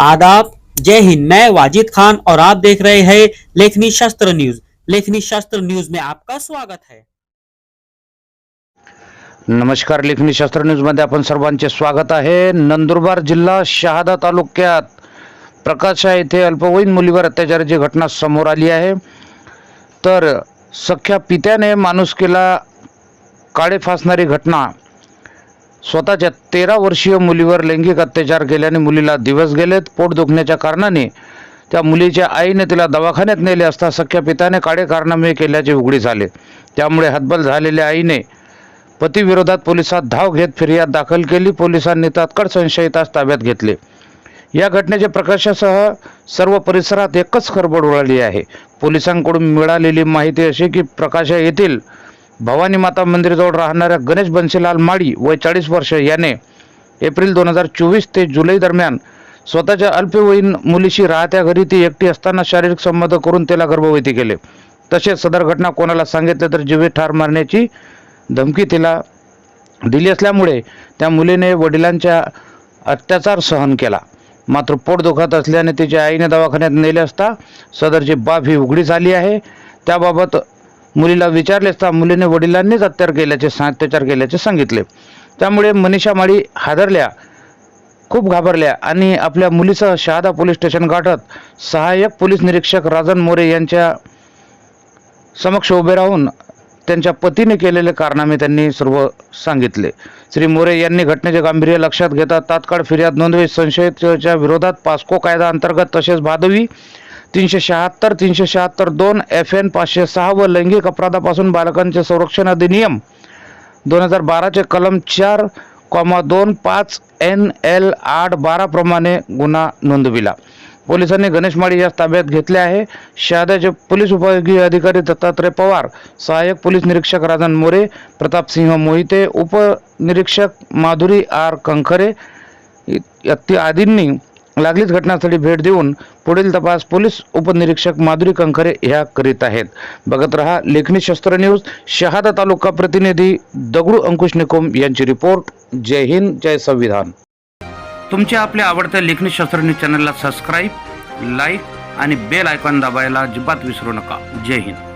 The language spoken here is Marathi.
आदाब। जय हिंद। मैं वाजिद खान और आप देख रहे हैं लेखनी शास्त्र न्यूज। लेखनी शास्त्र न्यूज में आपका स्वागत है। नमस्कार। लेखनी शास्त्र न्यूजमध्ये आपण सर्वांचे स्वागत आहे। नंदुरबार जिल्हा शहादा तालुक्यात प्रकाशा येथे अल्पवयीन मुलीवर अत्याचाराची घटना समोर आली आहे. तर सख्या पित्याने माणुसकीला काळे फासणारी घटना स्वतःच्या तेरा वर्षीय मुलीवर लैंगिक अत्याचार केल्याने मुलीला दिवस गेलेत पोट दुखण्याच्या कारणाने. त्या मुलीच्या आईने तिला दवाखान्यात नेले असता सख्या पित्याने काळे कारनामे केल्याचे उघडीस आले. त्यामुळे हतबल झालेल्या आईने पतीविरोधात पोलिसात धाव घेत फिर्याद दाखल केली. पोलिसांनी तात्काळ संशयितास ताब्यात घेतले. या घटनेच्या प्रकाशासह सर्व परिसरात एकच खरबड उडाली आहे. पोलिसांकडून मिळालेली माहिती अशी की प्रकाशा येथील भवानी माता मंदिराजवळ राहणाऱ्या गणेश बन्सीलाल माळी वय चाळीस वर्ष याने एप्रिल दोन हजार चोवीस ते जुलै दरम्यान स्वतःच्या अल्पवयीन मुलीशी राहत्या घरी ती एकटी असताना शारीरिक संबंध करून तिला गर्भवती केले. तसेच सदर घटना कोणाला सांगितले तर जीवे ठार मारण्याची धमकी तिला दिली असल्यामुळे त्या मुलीने वडिलांच्या अत्याचार सहन केला. मात्र पोट दुखत असल्याने तिच्या आईने दवाखान्यात नेले असता सदरची बाब ही उघडी झाली आहे. त्याबाबत मुलीला विचारले असता मुलीने वडिलांनीच अत्याचार केल्याचे अत्याचार केल्याचे सांगितले. त्यामुळे मनीषा माळी हादरल्या खूप घाबरल्या आणि आपल्या मुलीसह शहादा पोलीस स्टेशन गाठत सहाय्यक पोलीस निरीक्षक राजन मोरे यांच्या समक्ष उभे राहून त्यांच्या पतीने केलेले कारनामे त्यांनी सर्व सांगितले. श्री मोरे यांनी घटनेचे गांभीर्य लक्षात घेता तात्काळ फिर्याद नोंदवी संशयितच्या विरोधात पास्को कायदा अंतर्गत तसेच भादवी तीनशे शहात्तर तीनशे शहात्तर दोन एफ एन पाचशे सहा व लैंगिक अपराधापासून बालकांचे संरक्षण अधिनियम दोन हजार बाराचे कलम चार कॉमा दोन पाच एन एल आठ बाराप्रमाणे गुन्हा नोंदविला. पोलिसांनी गणेश माळी यास ताब्यात घेतले आहे. शहाद्याचे पोलीस उपविभागीय अधिकारी दत्तात्रय पवार सहाय्यक पोलीस निरीक्षक राजन मोरे प्रतापसिंह मोहिते उपनिरीक्षक माधुरी आर कंखरे आदींनी लागलीच घटनास्थळी भेट देऊन पुढील तपास पोलीस उपनिरीक्षक माधुरी कंखरे ह्या करीत आहेत. बघत रहा लेखनी शस्त्र न्यूज शहादा तालुका प्रतिनिधी दगडू अंकुश निकोम यांची रिपोर्ट. जय हिंद जय संविधान. तुमच्या आपल्या आवडत्या लेखनी शस्त्र न्यूज चॅनलला सबस्क्राईब लाईक आणि बेल आयकॉन दाबायला अजिबात विसरू नका. जय हिंद.